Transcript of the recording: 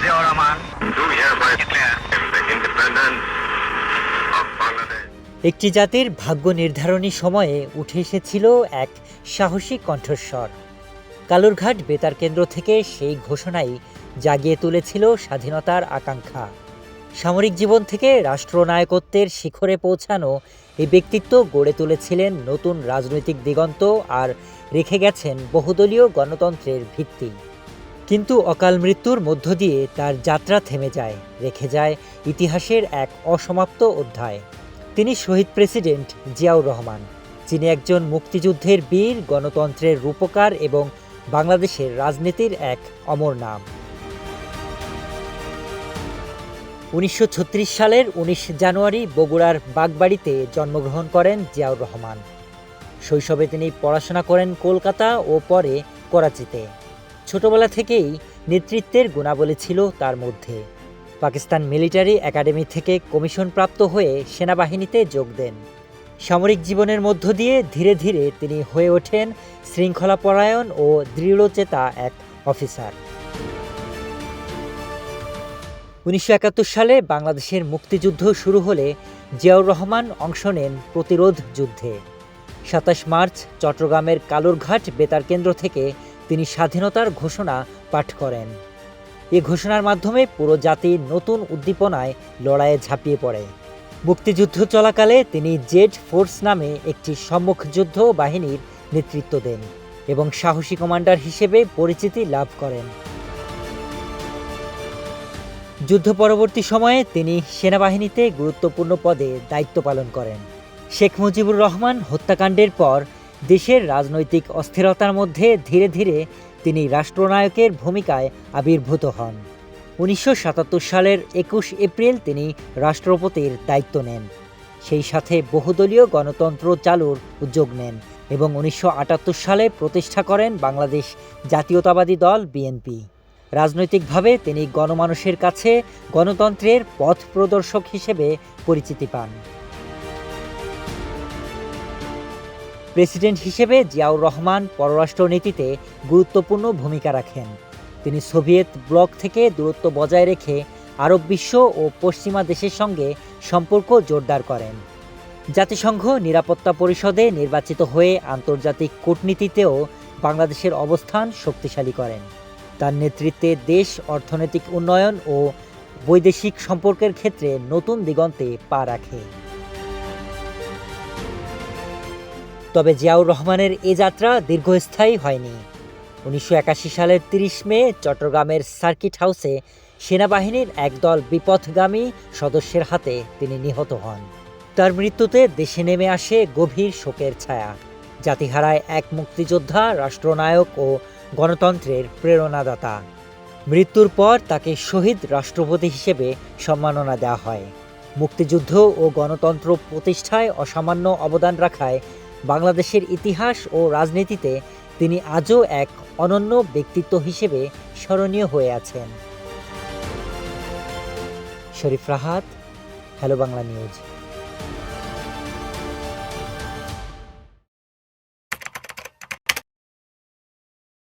Ziaur Rahman. Do hereby declare the independence of Bangladesh. একটি জাতির ভাগ্য নির্ধারণী সময়ে উঠে এসেছিল এক সাহসী কণ্ঠস্বর। কালুরঘাট বেতার কেন্দ্র থেকে সেই ঘোষণাই জাগিয়ে তুলেছিল স্বাধীনতার আকাঙ্ক্ষা। সামরিক জীবন থেকে রাষ্ট্রনায়কত্বের শিখরে পৌঁছানো এই ব্যক্তিত্ব গড়ে তুলেছিলেন নতুন রাজনৈতিক দিগন্ত আর রেখে গেছেন বহুদলীয় গণতন্ত্রের ভিত্তি। কিন্তু অকাল মৃত্যুর মধ্য দিয়ে তার যাত্রা থেমে যায়, রেখে যায় ইতিহাসের এক অসমাপ্ত অধ্যায়। তিনি শহীদ প্রেসিডেন্ট জিয়াউর রহমান, যিনি একজন মুক্তিযুদ্ধের বীর, গণতন্ত্রের রূপকার এবং বাংলাদেশের রাজনীতির এক অমর নাম। উনিশশো ছত্রিশ সালের উনিশ জানুয়ারি বগুড়ার বাগবাড়িতে জন্মগ্রহণ করেন জিয়াউর রহমান। শৈশবে তিনি পড়াশোনা করেন কলকাতা ও পরে করাচিতে। ছোটবেলা থেকেই নেতৃত্বের গুণাবলী ছিল তার মধ্যে। পাকিস্তান মিলিটারি একাডেমি থেকে কমিশনপ্রাপ্ত হয়ে সেনাবাহিনীতে যোগ দেন। সামরিক জীবনের মধ্য দিয়ে ধীরে ধীরে তিনি হয়ে ওঠেন শৃঙ্খলাপরায়ণ ও দৃঢ়চেতা এক অফিসার। উনিশশো একাত্তর সালে বাংলাদেশের মুক্তিযুদ্ধ শুরু হলে জিয়াউর রহমান অংশ নেন প্রতিরোধ যুদ্ধে। সাতাশ মার্চ চট্টগ্রামের কালুরঘাট বেতার কেন্দ্র থেকে তিনি স্বাধীনতার ঘোষণা পাঠ করেন। এ ঘোষণার মাধ্যমে পুরো জাতি নতুন উদ্দীপনায় লড়াইয়ে ঝাঁপিয়ে পড়ে। মুক্তিযুদ্ধ চলাকালে তিনি জেড ফোর্স নামে একটি সম্মুখযুদ্ধ বাহিনীর নেতৃত্ব দেন এবং সাহসী কমান্ডার হিসেবে পরিচিতি লাভ করেন। যুদ্ধ পরবর্তী সময়ে তিনি সেনাবাহিনীতে গুরুত্বপূর্ণ পদে দায়িত্ব পালন করেন। শেখ মুজিবুর রহমান হত্যাকাণ্ডের পর দেশের রাজনৈতিক অস্থিরতার মধ্যে ধীরে ধীরে তিনি রাষ্ট্রনায়কের ভূমিকায় আবির্ভূত হন। উনিশশো সাতাত্তর সালের একুশ এপ্রিল তিনি রাষ্ট্রপতির দায়িত্ব নেন। সেই সাথে বহুদলীয় গণতন্ত্র চালুর উদ্যোগ নেন এবং উনিশশো আটাত্তর সালে প্রতিষ্ঠা করেন বাংলাদেশ জাতীয়তাবাদী দল বিএনপি। রাজনৈতিকভাবে তিনি গণমানুষের কাছে গণতন্ত্রের পথ প্রদর্শক হিসেবে পরিচিতি পান। প্রেসিডেন্ট হিসেবে জিয়াউর রহমান পররাষ্ট্রনীতিতে গুরুত্বপূর্ণ ভূমিকা রাখেন। তিনি সোভিয়েত ব্লক থেকে দূরত্ব বজায় রেখে আরব বিশ্ব ও পশ্চিমা দেশের সঙ্গে সম্পর্ক জোরদার করেন। জাতিসংঘ নিরাপত্তা পরিষদে নির্বাচিত হয়ে আন্তর্জাতিক কূটনীতিতেও বাংলাদেশের অবস্থান শক্তিশালী করেন। তার নেতৃত্বে দেশ অর্থনৈতিক উন্নয়ন ও বৈদেশিক সম্পর্কের ক্ষেত্রে নতুন দিগন্তে পা রাখে। তবে জিয়াউর রহমানের এ যাত্রা দীর্ঘস্থায়ী হয়নি। উনিশশো একাশি সালের তিরিশ মে চট্টগ্রামের সার্কিট হাউসে সেনাবাহিনীর একদল বিপথগামী সদস্যের হাতে তিনি নিহত হন। তার মৃত্যুতে দেশে নেমে আসে গভীর শোকের ছায়া। জাতিহারায় এক মুক্তিযোদ্ধা, রাষ্ট্রনায়ক ও গণতন্ত্রের প্রেরণাদাতা। মৃত্যুর পর তাকে শহীদ রাষ্ট্রপতি হিসেবে সম্মাননা দেওয়া হয়। মুক্তিযুদ্ধ ও গণতন্ত্র প্রতিষ্ঠায় অসামান্য অবদান রাখায় বাংলাদেশের ইতিহাস ও রাজনীতিতে তিনি আজও এক অনন্য ব্যক্তিত্ব হিসেবে স্মরণীয় হয়ে আছেন। Sharif Rahat hello Bangla news